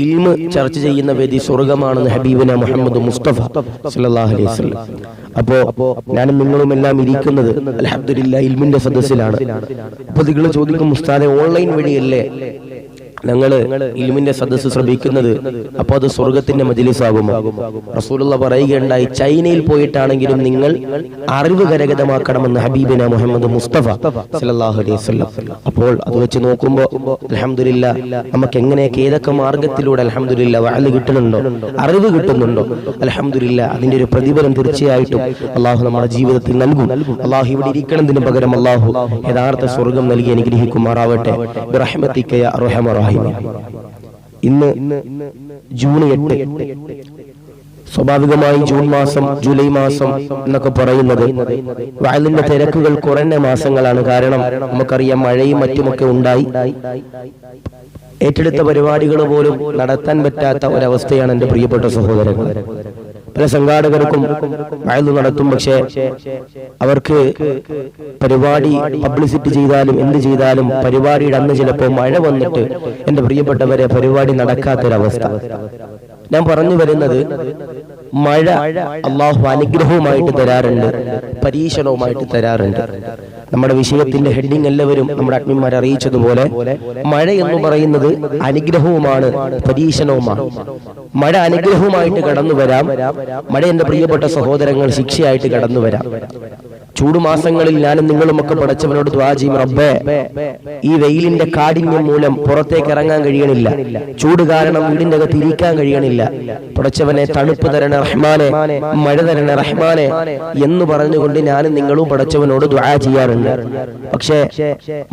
ഇൽമി ചർച്ച ചെയ്യുന്ന വേദി സ്വർഗമാണെന്ന് ഹബീബിന മുഹമ്മദ് മുസ്തഫ സല്ലല്ലാഹു അലൈഹി വസല്ലം. അപ്പോ ഞാനും നിങ്ങളും എല്ലാം ഇരിക്കുന്നത് അൽഹംദുലില്ലാ ഇൽമിന്റെ സദസ്സിലാണ്. അപ്പൊ നിങ്ങൾ ചോദിക്കും മുസ്താദെ ഓൺലൈൻ വഴിയല്ലേ? ഞങ്ങൾ ഇൽമിന്റെ സദസ്സ് ശ്രമിക്കുന്നത് അപ്പൊ അത് സ്വർഗത്തിന്റെ മജിലിസാകുമോ? റസൂലുള്ള പറയുകയുണ്ടായി ചൈനയിൽ പോയിട്ടാണെങ്കിലും നിങ്ങൾ അറിവ് കരഗതമാക്കണമെന്ന് ഹബീബിന മുഹമ്മദ് മുസ്തഫ അലൈഹി അപ്പോൾ അത് വെച്ച് നോക്കുമ്പോ അലഹമില്ല നമുക്ക് എങ്ങനെയൊക്കെ ഏതൊക്കെ മാർഗത്തിലൂടെ അലഹമില്ല വഅൽ കിട്ടുന്നുണ്ടോ? അറിവ് കിട്ടുന്നുണ്ടോ? അലഹമില്ല അതിന്റെ ഒരു പ്രതിഫലം തീർച്ചയായിട്ടും അള്ളാഹു നമ്മുടെ ജീവിതത്തിൽ നൽകും. അള്ളാഹു ഇവിടെ ഇരിക്കണതിന് പകരം അള്ളാഹു യഥാർത്ഥ സ്വർഗം നൽകി അനുഗ്രഹിക്കുമാറാവട്ടെ. ബിറഹ്മതിക യാ അർഹമർ ഇന്ന് ജൂൺ എട്ട്. സ്വാഭാവികമായി ജൂൺ മാസം ജൂലൈ മാസം എന്നൊക്കെ പറയുന്നത് വയലിന്റെ തിരക്കുകൾ കുറഞ്ഞ മാസങ്ങളാണ്. കാരണം നമുക്കറിയാം മഴയും മറ്റുമൊക്കെ ഉണ്ടായി. ഏറ്റെടുത്ത പരിപാടികൾ പോലും നടത്താൻ പറ്റാത്ത ഒരവസ്ഥയാണ് എന്റെ പ്രിയപ്പെട്ട സഹോദരങ്ങൾ പല സംഘാടകർക്കും വയലു നടത്തും. പക്ഷേ അവർക്ക് പരിപാടി പബ്ലിസിറ്റി ചെയ്താലും എന്ത് ചെയ്താലും പരിപാടിയുടെ അന്ന് ചിലപ്പോൾ മഴ വന്നിട്ട് എന്റെ പ്രിയപ്പെട്ടവരെ പരിപാടി നടക്കാത്തൊരവസ്ഥ. ഞാൻ പറഞ്ഞു വരുന്നത് മഴ അള്ളാഹു അനുഗ്രഹവുമായിട്ട് തരാറുണ്ട്. പരീക്ഷണവുമായിട്ട് തരാറുണ്ട്. നമ്മുടെ വിഷയത്തിന്റെ ഹെഡിങ് എല്ലാവരും നമ്മുടെ അഗ്നിമാർ അറിയിച്ചതുപോലെ മഴ എന്ന് പറയുന്നത് അനുഗ്രഹവുമാണ് പരീക്ഷണവുമാണ്. മഴ അനുഗ്രഹവുമായിട്ട് കടന്നു വരാം മഴ എന്റെ പ്രിയപ്പെട്ട സഹോദരങ്ങൾ ശിക്ഷയായിട്ട് കടന്നു വരാം ചൂടുമാസങ്ങളിൽ ഞാനും നിങ്ങളും ഒക്കെ പടച്ചവനോട് ദ്വാജീം റബ്ബേ ഈ വെയിലിന്റെ കാഠിന്യം മൂലം പുറത്തേക്ക് ഇറങ്ങാൻ കഴിയണില്ല. ചൂട് കാരണം വീടിന്റെ അകത്ത് ഇരിക്കാൻ കഴിയണില്ല. പടച്ചവനെ തണുപ്പ് തരണ റഹ്മാനെ മഴ തരണ റഹ്മാനെ എന്ന് പറഞ്ഞുകൊണ്ട് ഞാനും നിങ്ങളും പടച്ചവനോട് ദ്വാ ചെയ്യാറുണ്ട്. പക്ഷേ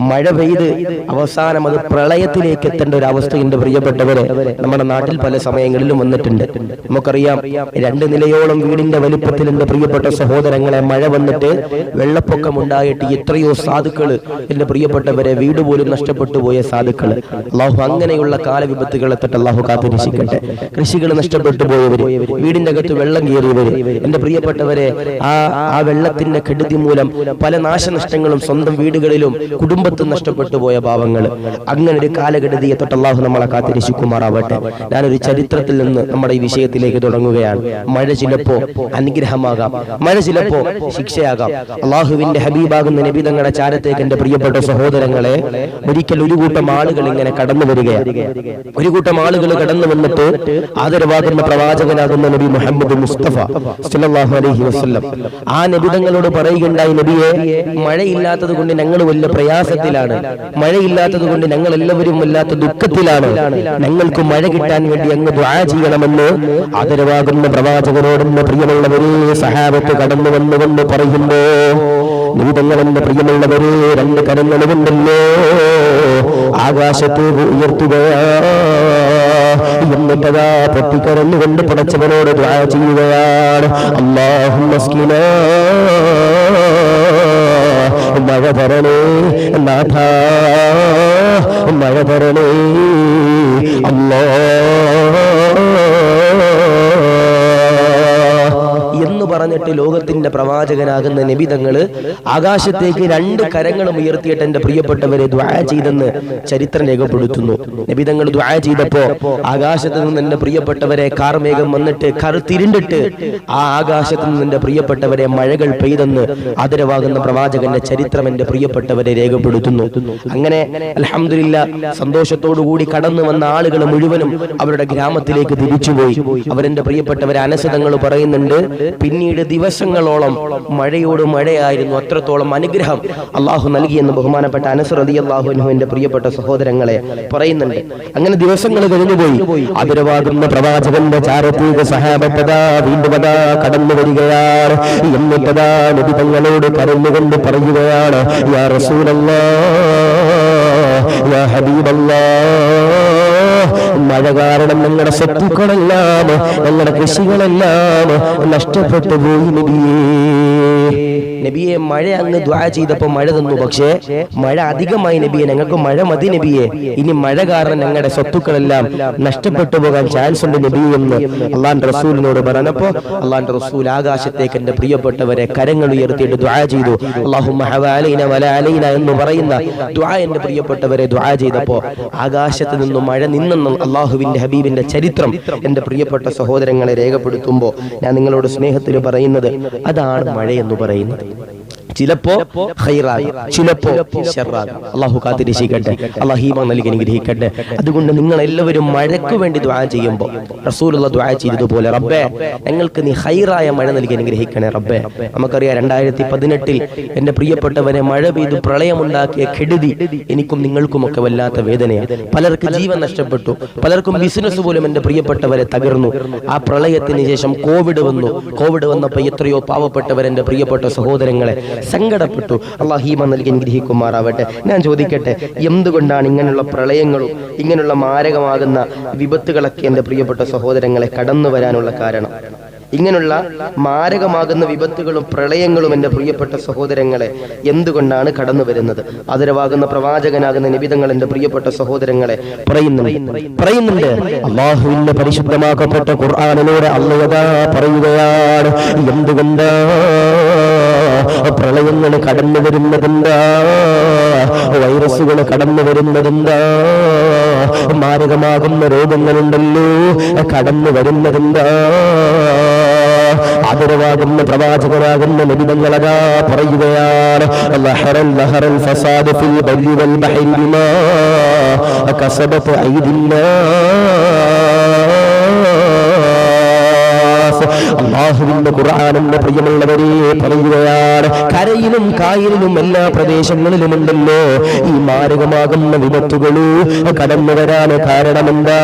മഴ പെയ്ത് അവസാനം അത് പ്രളയത്തിലേക്ക് എത്തേണ്ട ഒരു അവസ്ഥ എന്റെ പ്രിയപ്പെട്ടവരെ. നമ്മുടെ നാട്ടിൽ പല സമയങ്ങളിലും വന്നിട്ടുണ്ട്. നമുക്കറിയാം രണ്ട് നിലയോളം വീടിന്റെ വലിപ്പത്തിൽ എന്റെ പ്രിയപ്പെട്ട സഹോദരങ്ങളെ മഴ വന്നിട്ട് വെള്ളപ്പൊക്കം ഉണ്ടായിട്ട് എത്രയോ സാധുക്കൾ എന്റെ പ്രിയപ്പെട്ടവരെ വീട് പോലും നഷ്ടപ്പെട്ടു പോയ സാധുക്കൾ. അള്ളാഹു അങ്ങനെയുള്ള കാലവിപത്തുകളെ തൊട്ട് അള്ളാഹു കാത്തിരിക്കട്ടെ കൃഷികൾ നഷ്ടപ്പെട്ടു പോയവര് വീടിന്റെ അകത്ത് വെള്ളം കയറിയവര് എന്റെ പ്രിയപ്പെട്ടവരെ ആ ആ വെള്ളത്തിന്റെ കെടുതി മൂലം പല നാശനഷ്ടങ്ങളും സ്വന്തം വീടുകളിലും കുടുംബത്തും നഷ്ടപ്പെട്ടു പോയ ഭാവങ്ങൾ അങ്ങനെ ഒരു കാലഘടതിയെ തൊട്ട് അള്ളാഹു നമ്മളെ കാത്തിരിശിക്കുമാറാവട്ടെ ഞാനൊരു ചരിത്രത്തിൽ നിന്ന് നമ്മുടെ ഈ വിഷയത്തിലേക്ക് തുടങ്ങുകയാണ്. മഴ ചിലപ്പോ അനുഗ്രഹമാകാം. മഴ ചിലപ്പോ ശിക്ഷയാകാം. അള്ളാഹുവിന്റെ ഹബീബാകുന്ന നബി തങ്ങളുടെ ചാരത്തേക്ക് എന്റെ പ്രിയപ്പെട്ട സഹോദരങ്ങളെ ഒരിക്കൽ ഒരു കൂട്ടം ആളുകൾ ഇങ്ങനെ കടന്നു വരികയാണ്. ഒരു കൂട്ടം ആളുകൾ കടന്നു വന്നിട്ട് ആദരവാകുന്ന പ്രവാചകനാകുന്ന നബി മുഹമ്മദ് മുസ്തഫ സല്ലല്ലാഹു അലൈഹി വസല്ലം. ആ നബി തങ്ങളോട് പറയുകയുണ്ടായി നബിയെ മഴയില്ലാത്തത് കൊണ്ട് ഞങ്ങൾ വലിയ പ്രയാസത്തിലാണ്. മഴയില്ലാത്തത് കൊണ്ട് ഞങ്ങൾ എല്ലാവരും വല്ലാത്ത ദുഃഖത്തിലാണ്. ഞങ്ങൾക്ക് മഴ കിട്ടാൻ വേണ്ടി അങ്ങ് ദ്വാ ചെയ്യണമെന്ന് ആദരവാകുന്ന പ്രവാചകനോടും പ്രിയമുള്ളവരെ സഹാബത്ത് കടന്നു വന്നുകൊണ്ട് പറയുമ്പോ നിമിതങ്ങൾ പ്രിയമുള്ളവരെ രണ്ട് കരങ്ങളുമുണ്ടല്ലോ. ആകാശത്തേക്ക് ഉയർത്തുക. എന്നിട്ടതാ പൊട്ടിക്കരഞ്ഞുകൊണ്ട് പടച്ചവനോട് ദ്വാ ചെയ്യുകയാണ്. അള്ളാഹു മഴ തരണേ നാഥ. മഴ തരണേ. അല്ലാ എന്ന് ലോകത്തിന്റെ പ്രവാചകനാകുന്ന നിബിതങ്ങൾ ആകാശത്തേക്ക് രണ്ട് കരങ്ങളും ഉയർത്തിയിട്ട് എന്റെ പ്രിയപ്പെട്ടവരെ ദ്വായ ചെയ്തെന്ന് ചരിത്രം രേഖപ്പെടുത്തുന്നു. നിബിതങ്ങൾ ദ്വായ ചെയ്തപ്പോ ആകാശത്ത് നിന്ന് എന്റെ പ്രിയപ്പെട്ടവരെ കാർമേഘം വന്നിട്ട് കറുത്തിരുണ്ടിട്ട് ആ ആകാശത്ത് നിന്ന് എന്റെ പ്രിയപ്പെട്ടവരെ മഴകൾ പെയ്തെന്ന് ആദരവാകുന്ന പ്രവാചകന്റെ ചരിത്രം എന്റെ പ്രിയപ്പെട്ടവരെ രേഖപ്പെടുത്തുന്നു. അങ്ങനെ അലഹമില്ല സന്തോഷത്തോടുകൂടി കടന്നു വന്ന ആളുകൾ മുഴുവനും അവരുടെ ഗ്രാമത്തിലേക്ക് തിരിച്ചുപോയി. അവരെന്റെ പ്രിയപ്പെട്ടവരെ അനസതങ്ങൾ പറയുന്നുണ്ട് പിന്നീട് ദിവസങ്ങളോളം മഴയോട് മഴയായിരുന്നു. അത്രത്തോളം അനുഗ്രഹം അള്ളാഹു നൽകിയെന്ന് ബഹുമാനപ്പെട്ട അനസർ അലി അള്ളാഹുവിന്റെ പ്രിയപ്പെട്ട സഹോദരങ്ങളെ പറയുന്നുണ്ട്. അങ്ങനെ ദിവസങ്ങൾ കഴിഞ്ഞുപോയി അതിരവാകുന്ന പ്രവാചകന്റെ ചാരത്തേക്ക് സഹാബത്തതാ വീണ്ടും അതാ കടന്നു വരികയാണ്. എന്നിട്ടതാ നബി തങ്ങളോട് കരഞ്ഞുകൊണ്ട് പറയുകയാണ് യാ റസൂലല്ലാ മഴ കാരണം ഞങ്ങളുടെ സ്വത്തുക്കളെല്ലാം ഞങ്ങളുടെ കൃഷികളെല്ലാം നഷ്ടപ്പെട്ടു പോയി നബിയേ. നബിയെ മഴ അങ്ങ് ദ്വാ ചെയ്തപ്പോ മഴ തന്നു. പക്ഷേ മഴ അധികമായി നബിയെ ഞങ്ങൾക്ക് മഴ മതി നബിയെ. ഇനി മഴ കാരണം ഞങ്ങളുടെ സ്വത്തുക്കളെല്ലാം നഷ്ടപ്പെട്ടു പോകാൻ ചാൻസ് ഉണ്ട് നബി എന്ന് അള്ളാന്റെ റസൂലിനോട് പറഞ്ഞപ്പോ അള്ളാന്റെ റസൂൽ ആകാശത്തേക്ക് എന്റെ പ്രിയപ്പെട്ടവരെ കരങ്ങൾ ഉയർത്തിയിട്ട് ദ്വാ ചെയ്തു. അള്ളാഹു എന്ന് പറയുന്ന ദ്വാ എന്റെ പ്രിയപ്പെട്ടവരെ ദ്വാ ചെയ്തപ്പോ ആകാശത്ത് നിന്നും മഴ നിന്നെന്നും അള്ളാഹുവിന്റെ ഹബീബിന്റെ ചരിത്രം എന്റെ പ്രിയപ്പെട്ട സഹോദരങ്ങളെ രേഖപ്പെടുത്തുമ്പോൾ ഞാൻ നിങ്ങളോട് സ്നേഹത്തിൽ പറയുന്നത് അതാണ് മഴ എന്ന് പറയുന്നത് ചിലപ്പോ ചിലപ്പോ അള്ളാഹു കാത്തിരിക്കട്ടെ. അള്ളാഹീമ ഹീമ നൽകി അനുഗ്രഹിക്കട്ടെ. അതുകൊണ്ട് നിങ്ങൾ എല്ലാവരും മഴയ്ക്ക് വേണ്ടി ദ്വാ ചെയ്യുമ്പോൾ റസൂലുള്ള ദ്വാ ചെയ്തതുപോലെ റബ്ബേ ഞങ്ങൾക്ക് നീ ഹൈറായ മഴ നൽകി അനുഗ്രഹിക്കണേ റബ്ബേ. നമുക്കറിയാം രണ്ടായിരത്തി പതിനെട്ടിൽ എന്റെ പ്രിയപ്പെട്ടവനെ മഴ പെയ്തു പ്രളയമുണ്ടാക്കിയ കെടുതി എനിക്കും നിങ്ങൾക്കുമൊക്കെ വല്ലാത്ത വേദനയാണ്. പലർക്ക് ജീവൻ നഷ്ടപ്പെട്ടു. പലർക്കും ബിസിനസ് പോലും എന്റെ പ്രിയപ്പെട്ടവരെ തകർന്നു. ആ പ്രളയത്തിന് ശേഷം കോവിഡ് വന്നു. കോവിഡ് വന്നപ്പോൾ എത്രയോ പാവപ്പെട്ടവർ എന്റെ പ്രിയപ്പെട്ട സഹോദരങ്ങളെ സങ്കടപ്പെട്ടു. അള്ളാഹ് ഹീമ നൽകി അനുഗ്രഹിക്കുമാറാവട്ടെ. ഞാൻ ചോദിക്കട്ടെ എന്തുകൊണ്ടാണ് ഇങ്ങനെയുള്ള പ്രളയങ്ങളും ഇങ്ങനെയുള്ള മാരകമാകുന്ന വിപത്തുകളൊക്കെ എന്റെ പ്രിയപ്പെട്ട സഹോദരങ്ങളെ കടന്നു വരാനുള്ള കാരണം? ഇങ്ങനെയുള്ള മാരകമാകുന്ന വിപത്തുകളും പ്രളയങ്ങളും എന്റെ പ്രിയപ്പെട്ട സഹോദരങ്ങളെ എന്തുകൊണ്ടാണ് കടന്നു വരുന്നത്? ആദരവാകുന്ന പ്രവാചകനാകുന്ന നിബിതങ്ങൾ എന്റെ പ്രിയപ്പെട്ട സഹോദരങ്ങളെ പറയുന്നുണ്ട്. പരിശുദ്ധമാക്കപ്പെട്ട പറയുകയാണ്. എന്തുകൊണ്ടാ പ്രളയങ്ങൾ കടന്നു വരുന്നതെന്താ? വൈറസുകൾ കടന്നു വരുന്നതെന്താ? മാരകമാകുന്ന രോഗങ്ങളുണ്ടല്ലോ കടന്നു വരുന്നതെന്താ? ആദരവാകുന്ന പ്രവാചകനാകുന്ന നിബിതങ്ങളതാ പറയുകയാണ്. ഫസാദ് ഫിൽ ബർരി വൽ ബഹരി ബിമാ കസബത്ത് അള്ളാഹുവിന്റെ ഖുർആാനെന്ന് പ്രിയമുള്ളവരെ പറയുകയാണ് കരയിലും കായലിലും എല്ലാ പ്രദേശങ്ങളിലും ഉണ്ടല്ലോ ഈ മാരകമാകുന്ന വിപത്തുകളൂ കടന്നു വരാൻ കാരണമെന്താ?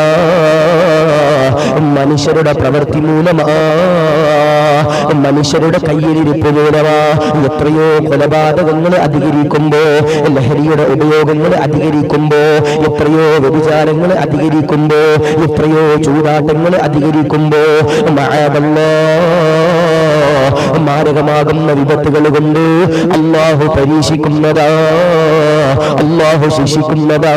മനുഷ്യരുടെ പ്രവൃത്തി മൂലമാ. മനുഷ്യരുടെ കയ്യിലിരിപ്പ് മൂലമാ. എത്രയോ കൊലപാതകങ്ങൾ അധികരിക്കുമ്പോ ലഹരിയുടെ ഉപയോഗങ്ങൾ അധികരിക്കുമ്പോ എത്രയോ വ്യഭിചാരങ്ങൾ അധികരിക്കുമ്പോ എത്രയോ ചൂടാട്ടങ്ങൾ അധികരിക്കുമ്പോ മഴവല്ലോ മാരകമാകുന്ന വിപത്തുകൾ കൊണ്ട് അള്ളാഹു പരീക്ഷിക്കുന്നതാ. അള്ളാഹു ശിക്ഷിക്കുന്നതാ.